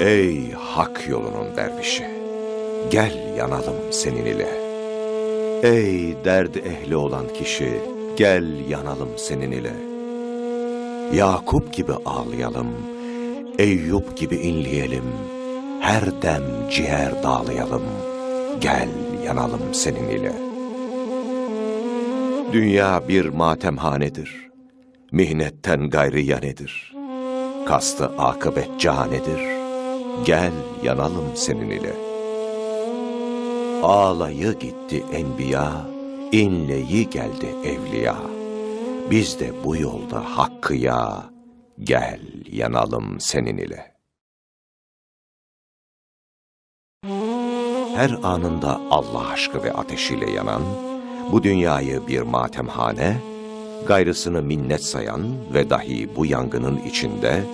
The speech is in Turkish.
Ey hak yolunun dervişi, gel yanalım senin ile. Ey derd ehli olan kişi, gel yanalım senin ile. Yakup gibi ağlayalım, Eyüp gibi inleyelim, her dem ciğer dağlayalım, gel yanalım senin ile. Dünya bir matemhanedir, mihnetten gayri yanedir. Kastı akıbet canedir, gel yanalım senin ile. Ağlayı gitti enbiya, inleyi geldi evliya. Biz de bu yolda hakkıya, gel yanalım senin ile. Her anında Allah aşkı ve ateşiyle yanan, bu dünyayı bir matemhane, gayrısını minnet sayan ve dahi bu yangının içinde